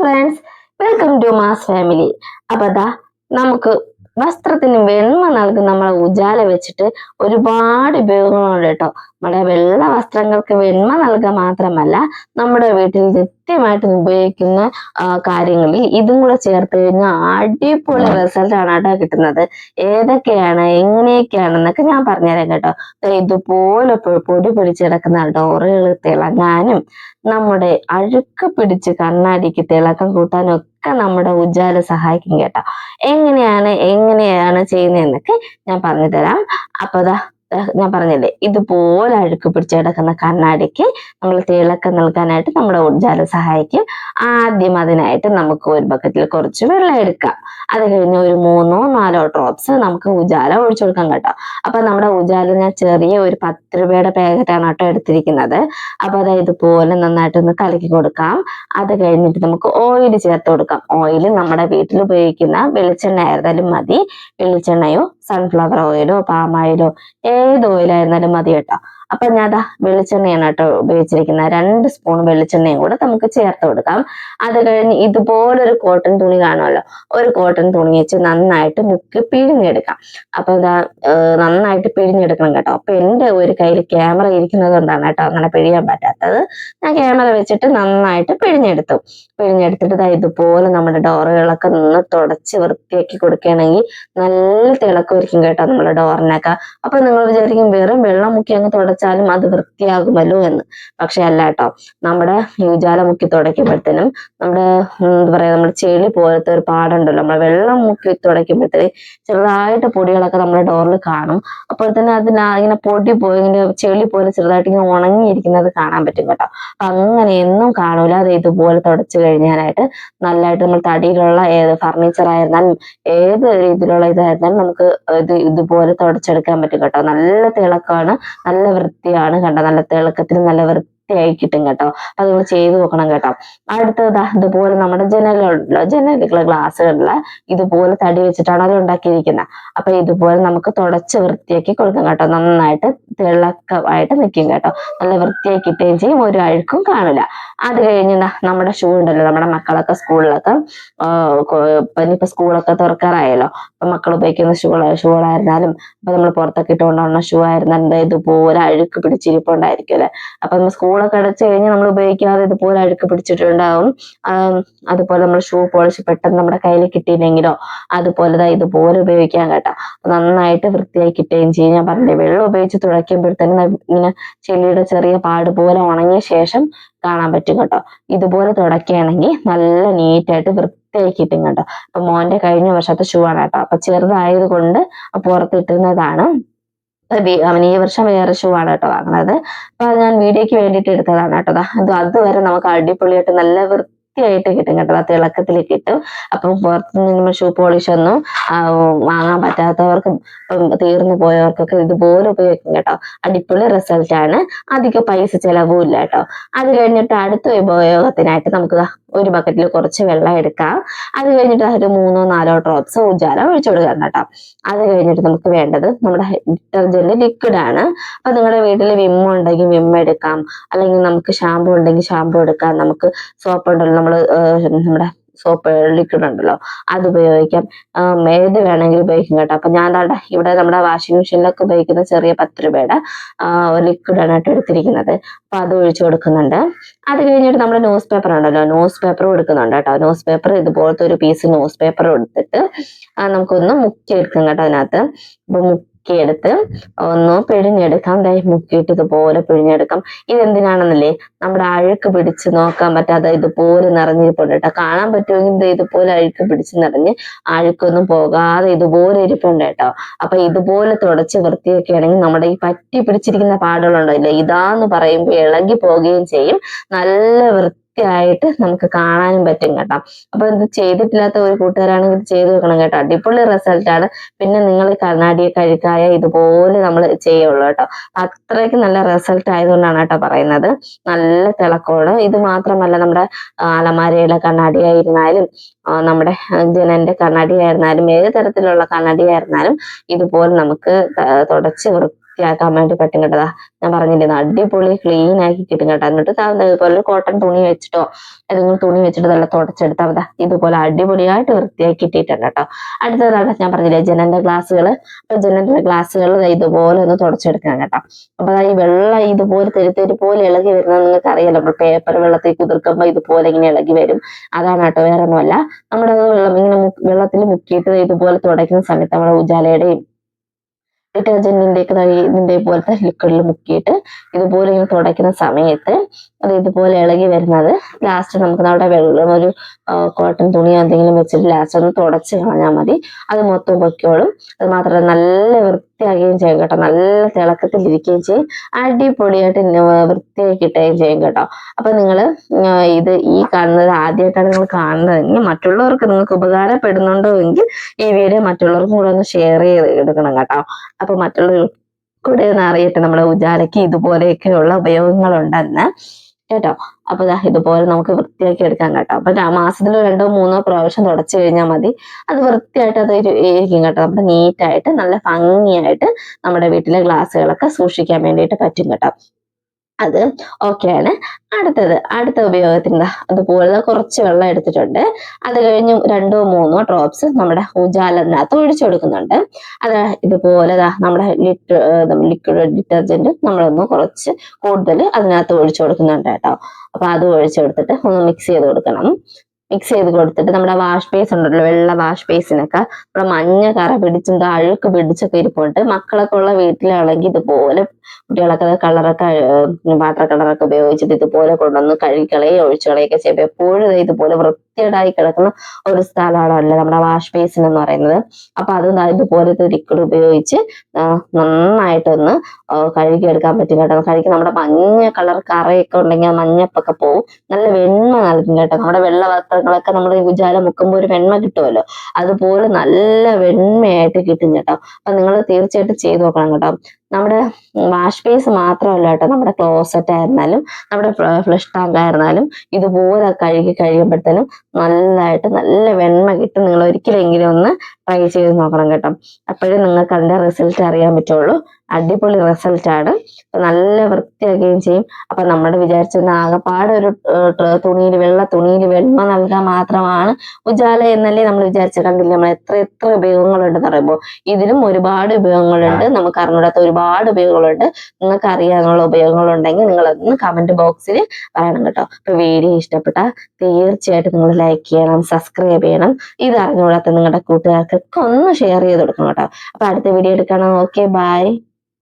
Friends welcome to mass family അപ്പൊ ദാ നമുക്ക് വസ്ത്രത്തിന് വെണ്മ നൽകുന്ന നമ്മളെ ഉജാല വെച്ചിട്ട് ഒരുപാട് ഉപയോഗങ്ങളുണ്ട് കേട്ടോ. നമ്മുടെ വെള്ള വസ്ത്രങ്ങൾക്ക് വെണ്മ നൽകുക മാത്രമല്ല നമ്മുടെ വീട്ടിൽ നിത്യമായിട്ട് ഉപയോഗിക്കുന്ന കാര്യങ്ങളിൽ ഇതും കൂടെ ചേർത്ത് കഴിഞ്ഞാൽ അടിപൊളി റിസൾട്ടാണ് കേട്ടോ കിട്ടുന്നത്. ഏതൊക്കെയാണ് എങ്ങനെയൊക്കെയാണെന്നൊക്കെ ഞാൻ പറഞ്ഞുതരാം കേട്ടോ. ഇതുപോലെ പൊടി പിടിച്ച് ഡോറുകൾ തിളങ്ങാനും നമ്മുടെ അഴുക്ക് പിടിച്ച് കണ്ണാടിക്ക് തിളക്കം കൂട്ടാനും ഒക്കെ നമ്മുടെ ഉജ്ജാല സഹായിക്കും കേട്ടോ. എങ്ങനെയാണ് എങ്ങനെയാണ് ചെയ്യുന്നതെന്നൊക്കെ ഞാൻ പറഞ്ഞു തരാം അപ്പൊ ഞാൻ പറഞ്ഞില്ലേ ഇതുപോലെ അഴുക്ക് പിടിച്ച് കിടക്കുന്ന കണ്ണാടിക്ക് നമ്മൾ തിളക്കം നൽകാനായിട്ട് നമ്മുടെ ഉജ്ജാല സഹായിക്കും. ആദ്യം അതിനായിട്ട് നമുക്ക് ഒരു ബക്കറ്റിൽ കുറച്ച് വെള്ളം എടുക്കാം. അത് കഴിഞ്ഞ് ഒരു മൂന്നോ നാലോ ഡ്രോപ്സ് നമുക്ക് ഉജാല ഒഴിച്ചു കൊടുക്കാൻ കേട്ടോ. അപ്പൊ നമ്മുടെ ഉജാല ഞാൻ ചെറിയ ഒരു പത്ത് രൂപയുടെ പാക്കറ്റാണ് കേട്ടോ എടുത്തിരിക്കുന്നത്. അപ്പൊ അത് ഇതുപോലെ നന്നായിട്ടൊന്ന് കലക്കി കൊടുക്കാം. അത് കഴിഞ്ഞിട്ട് നമുക്ക് ഓയിൽ ചേർത്ത് കൊടുക്കാം. ഓയിൽ നമ്മുടെ വീട്ടിൽ ഉപയോഗിക്കുന്ന വെളിച്ചെണ്ണ ആയിരുന്നാലും മതി. വെളിച്ചെണ്ണയോ സൺഫ്ലവർ ഓയിലോ പാം ഏത് ഓയിലായിരുന്നാലും മതി കേട്ടോ. അപ്പൊ ഞാൻ ദാ വെളിച്ചെണ്ണയാണ് കേട്ടോ ഉപയോഗിച്ചിരിക്കുന്നത്. രണ്ട് സ്പൂൺ വെളിച്ചെണ്ണയും കൂടെ നമുക്ക് ചേർത്ത് കൊടുക്കാം. അത് കഴിഞ്ഞ് ഇതുപോലൊരു കോട്ടൺ തുണി കാണുമല്ലോ? ഒരു കോട്ടൺ തുണി വെച്ച് നന്നായിട്ട് മുക്കി പിഴിഞ്ഞെടുക്കാം. അപ്പൊ ഇതാ നന്നായിട്ട് പിഴിഞ്ഞെടുക്കണം കേട്ടോ. അപ്പൊ എന്റെ ഒരു കയ്യിൽ ക്യാമറ ഇരിക്കുന്നത് കൊണ്ടാണ് കേട്ടോ അങ്ങനെ പിഴിയാൻ പറ്റാത്തത്. ഞാൻ ക്യാമറ വെച്ചിട്ട് നന്നായിട്ട് പിഴിഞ്ഞെടുത്തു. പിഴിഞ്ഞെടുത്തിട്ട് ദാ ഇതുപോലെ നമ്മുടെ ഡോറുകളൊക്കെ നിന്ന് തുടച്ച് വൃത്തിയാക്കി കൊടുക്കുകയാണെങ്കിൽ നല്ല തിളക്കമായിരിക്കും കേട്ടോ നമ്മുടെ ഡോറിനൊക്കെ. അപ്പൊ നിങ്ങൾ വിചാരിക്കും വെറും വെള്ളം മുക്കി അങ്ങ് തുടച്ചാലും അത് വൃത്തിയാകുമല്ലോ എന്ന്. പക്ഷെ അല്ല കേട്ടോ. നമ്മുടെ യൂജാല മുക്കി തുടയ്ക്കുമ്പോഴത്തേനും നമ്മുടെ എന്താ പറയാ നമ്മുടെ ചെളി പോലത്തെ ഒരു പാടുണ്ടല്ലോ. നമ്മൾ വെള്ളം മുക്കി തുടയ്ക്കുമ്പോഴത്തേന് ചെറുതായിട്ട് പൊടികളൊക്കെ നമ്മുടെ ഡോറിൽ കാണും. അപ്പോൾ തന്നെ അതിന് ഇങ്ങനെ പൊടി പോയി ഇങ്ങനെ ചെളി പോലെ ചെറുതായിട്ട് ഇങ്ങനെ ഉണങ്ങിയിരിക്കുന്നത് കാണാൻ പറ്റും കേട്ടോ. അങ്ങനെ എന്നും കാണൂല. അത് ഇതുപോലെ തുടച്ചു കഴിഞ്ഞാലായിട്ട് നല്ലതായിട്ട് നമ്മൾ തടിയിലുള്ള ഏത് ഫർണിച്ചർ ആയിരുന്നാലും ഏത് രീതിയിലുള്ള ഇതായിരുന്നാലും നമുക്ക് ഇത് ഇതുപോലെ തുടച്ചെടുക്കാൻ പറ്റും കേട്ടോ. നല്ല തിളക്കമാണ്. നല്ല വൃത്തിയാണ് കേട്ടോ. നല്ല തിളക്കത്തിന് നല്ല വൃത്തിയായി കിട്ടും. കേട്ടോ അത് നിങ്ങൾ ചെയ്തു നോക്കണം കേട്ടോ. അടുത്തത് ഇതുപോലെ നമ്മുടെ ജനലുണ്ടല്ലോ ജനലുകളെ ഗ്ലാസ്സുകളിൽ ഇതുപോലെ തടി വെച്ചിട്ടാണ് അത് ഉണ്ടാക്കിയിരിക്കുന്നത് അപ്പൊ ഇതുപോലെ നമുക്ക് തുടച്ച് വൃത്തിയാക്കി കൊടുക്കാം കേട്ടോ. നന്നായിട്ട് തിളക്കമായിട്ട് നിൽക്കും കേട്ടോ. നല്ല വൃത്തിയായി കിട്ടുകയും ചെയ്യും. ഒരു അഴുക്കും കാണില്ല. അത് കഴിഞ്ഞ് നമ്മുടെ ഷൂ ഉണ്ടല്ലോ നമ്മുടെ മക്കളൊക്കെ സ്കൂളിലൊക്കെ ഇപ്പൊ ഇനിയിപ്പോ സ്കൂളൊക്കെ തുറക്കാറായല്ലോ. അപ്പൊ മക്കൾ ഉപയോഗിക്കുന്ന ഷൂ ഷൂകളായിരുന്നാലും അപ്പൊ നമ്മൾ പുറത്തൊക്കെ ഇട്ടുകൊണ്ടുവന്ന ഷൂ ആയിരുന്നാലും ഇതുപോലെ അഴുക്ക് പിടിച്ചിരിപ്പുണ്ടായിരിക്കും അല്ലെ? അപ്പൊ നമ്മൾ സ്കൂളൊക്കെ അടച്ചു കഴിഞ്ഞ് നമ്മൾ ഉപയോഗിക്കാതെ ഇതുപോലെ അഴുക്ക് പിടിച്ചിട്ടുണ്ടാവും. അതുപോലെ നമ്മൾ ഷൂ പോളിഷ് പെട്ടെന്ന് നമ്മുടെ കയ്യിൽ കിട്ടിയില്ലെങ്കിലോ അതുപോലെ ഇതുപോലെ ഉപയോഗിക്കാൻ കേട്ടോ. നന്നായിട്ട് വൃത്തിയായി കിട്ടുകയും ചെയ്യും. ഞാൻ പറഞ്ഞില്ലേ വെള്ളം ഉപയോഗിച്ച് തുഴയ്ക്കുമ്പോഴത്തേനും ഇങ്ങനെ ചെളിയുടെ ചെറിയ പാട് പോലെ ഉണങ്ങിയ ശേഷം കാണാൻ പറ്റും കേട്ടോ. ഇതുപോലെ തുടക്കുകയാണെങ്കിൽ നല്ല നീറ്റായിട്ട് വൃത്തിയായി കിട്ടും. കേട്ടോ അപ്പൊ മോന്റെ കഴിഞ്ഞ വർഷത്തെ ഷൂ ആണ് കേട്ടോ. അപ്പൊ ചെറുതായത് കൊണ്ട് പുറത്തിട്ടുന്നതാണ് അവൻ ഈ വർഷം വേറെ ഷൂ ആണ് കേട്ടോ വാങ്ങുന്നത് അപ്പൊ അത് ഞാൻ വീഡിയോക്ക് വേണ്ടിയിട്ട് എടുത്തതാണ് കേട്ടോ. ദാ അതുവരെ നമുക്ക് അടിപൊളിയായിട്ട് നല്ല വൃത്തിയായിട്ട് കിട്ടും കേട്ടോ. തിളക്കത്തിൽ കിട്ടും. അപ്പം പുറത്ത് നിന്ന് ഷൂ പോളിഷ് ഒന്നും വാങ്ങാൻ പറ്റാത്തവർക്കും തീർന്നു പോയവർക്കൊക്കെ ഇതുപോലെ ഉപയോഗിക്കും കേട്ടോ. അടിപൊളി റിസൾട്ട് ആണ്. അധികം പൈസ ചെലവും ഇല്ല കേട്ടോ. അത് കഴിഞ്ഞിട്ട് അടുത്ത ഉപയോഗത്തിനായിട്ട് നമുക്ക് ഒരു ബക്കറ്റിൽ കുറച്ച് വെള്ളം എടുക്കാം. അത് കഴിഞ്ഞിട്ട് ഒരു മൂന്നോ നാലോ ഡ്രോപ്സ് ഉജാല ഒഴിച്ചു കൊടുക്കാം കേട്ടോ. അത് കഴിഞ്ഞിട്ട് നമുക്ക് വേണ്ടത് നമ്മുടെ ഡിറ്റർജന്റ് ലിക്വിഡ് ആണ്. അപ്പൊ നിങ്ങളുടെ വീട്ടിൽ വിമ്മുണ്ടെങ്കിൽ ഉണ്ടെങ്കിൽ വിം എടുക്കാം. അല്ലെങ്കിൽ നമുക്ക് ഷാമ്പു ഉണ്ടെങ്കിൽ ഷാമ്പു എടുക്കാം. നമുക്ക് സോപ്പ് ഉണ്ടല്ലോ നമ്മൾ നമ്മുടെ സോപ്പ് ലിക്വിഡ് ഉണ്ടല്ലോ അത് ഉപയോഗിക്കാം. ഏത് വേണമെങ്കിലും ഉപയോഗിക്കാം കേട്ടോ. അപ്പൊ ഞാൻ അവിടെ ഇവിടെ നമ്മുടെ വാഷിംഗ് മെഷീനിലൊക്കെ ഉപയോഗിക്കുന്ന ചെറിയ പത്ത് രൂപയുടെ ലിക്വിഡ് ആണ് കേട്ടോ എടുത്തിരിക്കുന്നത്. അപ്പൊ അത് ഒഴിച്ചു കൊടുക്കുന്നുണ്ട്. അത് കഴിഞ്ഞിട്ട് നമ്മുടെ ന്യൂസ് പേപ്പർ ഉണ്ടല്ലോ ന്യൂസ് പേപ്പർ കൊടുക്കുന്നുണ്ട് കേട്ടോ. ന്യൂസ് പേപ്പർ ഇതുപോലത്തെ ഒരു പീസ് ന്യൂസ് പേപ്പർ എടുത്തിട്ട് നമുക്കൊന്ന് മുക്കി എടുക്കാം കേട്ടോ അതിനകത്ത്. അപ്പൊ മുക്കിയെടുത്ത് ഒന്ന് പിഴിഞ്ഞെടുക്കാം. ദൈ മുക്കിയിട്ട് ഇതുപോലെ പിഴിഞ്ഞെടുക്കാം. ഇതെന്തിനാണെന്നല്ലേ? നമ്മുടെ അഴുക്ക് പിടിച്ച് നോക്കാൻ പറ്റാതെ ഇതുപോലെ നിറഞ്ഞിരിപ്പുണ്ട് കേട്ടോ. കാണാൻ പറ്റുമെങ്കിൽ ഇത് ഇതുപോലെ അഴുക്ക് പിടിച്ച് നിറഞ്ഞ് അഴുക്കൊന്നും പോകാതെ ഇതുപോലെ ഇരിപ്പുണ്ട് കേട്ടോ. അപ്പൊ ഇതുപോലെ തുടച്ച് വൃത്തിയൊക്കെയാണെങ്കിൽ നമ്മുടെ ഈ പറ്റി പിടിച്ചിരിക്കുന്ന പാടുകളുണ്ടോ ഇല്ലേ? ഇതാന്ന് പറയുമ്പോൾ ഇളകി പോവുകയും ചെയ്യും. നല്ല വൃത്തിയായിട്ട് നമുക്ക് കാണാനും പറ്റും കേട്ടോ. അപ്പൊ ഇത് ചെയ്തിട്ടില്ലാത്ത ഒരു കൂട്ടുകാരാണെങ്കിൽ ഇത് ചെയ്ത് വെക്കണം കേട്ടോ. അടിപൊളി റിസൾട്ട് ആണ്. പിന്നെ നിങ്ങൾ കർണാടിയ കഴുക്കായ ഇതുപോലെ നമ്മൾ ചെയ്യുള്ളൂ കേട്ടോ. അത്രയ്ക്ക് നല്ല റിസൾട്ട് ആയതുകൊണ്ടാണ് കേട്ടോ പറയുന്നത്. നല്ല തിളക്കോട് ഇത് മാത്രമല്ല നമ്മുടെ അലമാരയിലെ കണ്ണാടി ആയിരുന്നാലും നമ്മുടെ ജനന്റെ കണ്ണാടി ആയിരുന്നാലും ഏത് തരത്തിലുള്ള കണ്ണാടി ആയിരുന്നാലും ഇതുപോലെ നമുക്ക് തുടച്ച് വൃത്തി വൃത്തിയാക്കാൻ വേണ്ടി പറ്റും കേട്ടതാ ഞാൻ പറഞ്ഞില്ലേ അടിപൊളി ക്ലീൻ ആക്കി കിട്ടും. കേട്ടോ എന്നിട്ട് ഇതുപോലെ കോട്ടൺ തുണി വെച്ചിട്ടോ ഏതെങ്കിലും തുണി വെച്ചിട്ട് നല്ല തുടച്ചെടുത്താൽ മതി. ഇതുപോലെ അടിപൊളിയായിട്ട് വൃത്തിയാക്കി ഇട്ടിട്ടുണ്ട് കേട്ടോ അടുത്തതാണ് ഞാൻ പറഞ്ഞില്ലേ ജനന്റെ ഗ്ലാസ്സുകൾ അപ്പൊ ജനന്റെ ഗ്ലാസ്സുകൾ ഇതുപോലെ ഒന്ന് തുടച്ചെടുക്കണം കേട്ടോ. അപ്പൊ ഈ വെള്ളം ഇതുപോലെ തെരുത്തേരി പോലെ ഇളകി വരുന്നത് നിങ്ങൾക്ക് അറിയാലോ നമ്മൾ പേപ്പർ വെള്ളത്തിൽ കുതിർക്കുമ്പോൾ ഇതുപോലെ ഇങ്ങനെ ഇളകി വരും. അതാണ് കേട്ടോ വേറെ ഒന്നുമല്ല നമ്മുടെ വെള്ളം ഇങ്ങനെ വെള്ളത്തിൽ മുക്കിയിട്ട് ഇതുപോലെ തുടയ്ക്കുന്ന സമയത്ത് നമ്മുടെ ഉജാലയുടെയും ഡിറ്റർജന്റിന്റെ ഒക്കെ പോലത്തെ ലിക്വിഡിൽ മുക്കിയിട്ട് ഇതുപോലെ ഇങ്ങനെ തുടയ്ക്കുന്ന സമയത്ത് അത് ഇതുപോലെ ഇളകി വരുന്നത് ലാസ്റ്റ് നമുക്ക് നമ്മുടെ വെള്ളം ഒരു കോട്ടൺ തുണിയോ എന്തെങ്കിലും വെച്ചിട്ട് ലാസ്റ്റ് ഒന്ന് തുടച്ച് കളഞ്ഞാൽ മതി. അത് മൊത്തം പൊയ്ക്കോളും. അത് മാത്രമല്ല നല്ല വൃത്തിയാക്കുകയും ചെയ്യും കേട്ടോ. നല്ല തിളക്കത്തിൽ ഇരിക്കുകയും ചെയ്യും. അടിപൊളിയായിട്ട് വൃത്തിയാക്കി കിട്ടുകയും ചെയ്യും കേട്ടോ. അപ്പൊ നിങ്ങൾ ഇത് ഈ കാണുന്നത് ആദ്യമായിട്ടാണ് നിങ്ങൾ കാണുന്നതെങ്കിൽ മറ്റുള്ളവർക്ക് നിങ്ങൾക്ക് ഉപകാരപ്പെടുന്നുണ്ടോ എങ്കിൽ ഈ വീഡിയോ മറ്റുള്ളവർക്കും കൂടെ ഒന്ന് ഷെയർ ചെയ്ത് എടുക്കണം കേട്ടോ. അപ്പൊ മറ്റുള്ളവർ കൂടെ ഒന്ന് അറിയട്ടെ. നമ്മുടെ ഉജാലയ്ക്ക് ഇതുപോലെയൊക്കെയുള്ള ഉപയോഗങ്ങളുണ്ടെന്ന്. കേട്ടോ. അപ്പൊ ഇതുപോലെ നമുക്ക് വൃത്തിയാക്കി എടുക്കാൻ കേട്ടോ. അപ്പൊ മാസത്തിൽ രണ്ടോ മൂന്നോ പ്രാവശ്യം തുടച്ചു കഴിഞ്ഞാൽ മതി. അത് വൃത്തിയായിട്ട് അത് ഇരി- ഇരിക്കും കേട്ടോ. നമ്മുടെ നീറ്റായിട്ട് നല്ല ഭംഗിയായിട്ട് നമ്മുടെ വീട്ടിലെ ഗ്ലാസ്സുകളൊക്കെ സൂക്ഷിക്കാൻ വേണ്ടിയിട്ട് പറ്റും കേട്ടോ. അത് ഓക്കെയാണ് അടുത്തത് അടുത്ത ഉപയോഗത്തിന് ദാ അതുപോലെ കുറച്ച് വെള്ളം എടുത്തിട്ടുണ്ട്. അത് കഴിഞ്ഞ് രണ്ടോ മൂന്നോ ഡ്രോപ്സ് നമ്മുടെ ഉജാലത്തിനകത്ത് ഒഴിച്ചു കൊടുക്കുന്നുണ്ട്. അത് ഇതുപോലെ നമ്മുടെ ലിക്വിഡ് ഡിറ്റർജന്റ് നമ്മളൊന്ന് കുറച്ച് കൂടുതൽ അതിനകത്ത് ഒഴിച്ചു കൊടുക്കുന്നുണ്ട് കേട്ടോ. അപ്പൊ അത് ഒഴിച്ചെടുത്തിട്ട് ഒന്ന് മിക്സ് ചെയ്ത് കൊടുക്കണം. മിക്സ് ചെയ്ത് കൊടുത്തിട്ട് നമ്മുടെ വാഷ് ബേസ് ഉണ്ടല്ലോ വെള്ള വാഷ് ബേസിനൊക്കെ നമ്മുടെ മഞ്ഞ കറ പിടിച്ചും അഴുക്ക് പിടിച്ചൊക്കെ ഇരിപ്പുണ്ട്. മക്കളൊക്കെ ഉള്ള വീട്ടിലാണെങ്കിൽ ഇതുപോലെ കുട്ടികളൊക്കെ കളറൊക്കെ വാട്ടർ കളറൊക്കെ ഉപയോഗിച്ചിട്ട് ഇതുപോലെ കൊണ്ടുവന്ന് കഴുകിക്കളയും ഒഴിച്ചുകളയൊക്കെ ചെയ്യുമ്പോൾ എപ്പോഴും ഇതുപോലെ ഇതുപോലെ വൃത്തിയേടായി കിടക്കുന്ന ഒരു സ്ഥലമാണല്ലോ നമ്മുടെ വാഷ് ബേസിൻ എന്ന് പറയുന്നത്. അപ്പൊ അത് ഇതുപോലത്തെ ലിക്വിഡ് ഉപയോഗിച്ച് നന്നായിട്ടൊന്ന് കഴുകിയെടുക്കാൻ പറ്റും കേട്ടോ. കഴുകി നമ്മുടെ മഞ്ഞ കളർ കറയൊക്കെ ഉണ്ടെങ്കിൽ ആ മഞ്ഞപ്പൊക്കെ പോവും. നല്ല വെണ്മ നൽകും കേട്ടോ. നമ്മുടെ വെള്ള വസ്ത്രങ്ങളൊക്കെ നമ്മൾ ഉജാല മുക്കുമ്പോൾ ഒരു വെണ്മ കിട്ടുമല്ലോ. അതുപോലെ നല്ല വെണ്മയായിട്ട് കിട്ടും കേട്ടോ. അപ്പൊ നിങ്ങൾ തീർച്ചയായിട്ടും ചെയ്ത് നോക്കണം കേട്ടോ. നമ്മുടെ വാഷ് ബേസ് മാത്രമല്ല കേട്ടോ നമ്മുടെ ക്ലോസറ്റ് ആയിരുന്നാലും നമ്മുടെ ഫ്ലഷ് ടാങ്ക് ആയിരുന്നാലും ഇതുപോലെ കഴുകി കഴിയുമ്പോഴത്തേനും നല്ലതായിട്ട് നല്ല വെണ്മ കിട്ടും. നിങ്ങൾ ഒരിക്കലെങ്കിലും ഒന്ന് ട്രൈ ചെയ്ത് നോക്കണം കേട്ടോ. അപ്പോഴേ നിങ്ങൾക്ക് അതിന്റെ റിസൾട്ട് അറിയാൻ പറ്റുള്ളൂ. അടിപൊളി റിസൾട്ട് ആണ്. അപ്പൊ നല്ല വൃത്തിയാക്കുകയും ചെയ്യും. അപ്പൊ നമ്മൾ വിചാരിച്ചിരുന്ന ആകെപ്പാട് ഒരു തുണിയിൽ വെള്ള തുണിയിൽ വെള്ളം നൽകാൻ മാത്രമാണ് ഉജാല എന്നല്ലേ നമ്മൾ വിചാരിച്ച കണ്ടില്ല? നമ്മൾ എത്ര എത്ര ഉപയോഗങ്ങളുണ്ടെന്ന് പറയുമ്പോൾ ഇതിലും ഒരുപാട് ഉപയോഗങ്ങളുണ്ട്. നമുക്ക് അറിഞ്ഞൂടാത്ത ഒരുപാട് ഉപയോഗങ്ങളുണ്ട്. നിങ്ങൾക്ക് അറിയാനുള്ള ഉപയോഗങ്ങളുണ്ടെങ്കിൽ നിങ്ങൾ അതൊന്ന് കമന്റ് ബോക്സിൽ പറയണം കേട്ടോ. അപ്പൊ വീഡിയോ ഇഷ്ടപ്പെട്ടാൽ തീർച്ചയായിട്ടും നിങ്ങൾ ലൈക്ക് ചെയ്യണം സബ്സ്ക്രൈബ് ചെയ്യണം. ഇത് അറിഞ്ഞുകൂടാത്ത നിങ്ങളുടെ കൂട്ടുകാർക്കൊക്കെ ഒന്ന് ഷെയർ ചെയ്ത് കൊടുക്കണം കേട്ടോ. അപ്പൊ അടുത്ത വീഡിയോ എടുക്കണം. Okay bye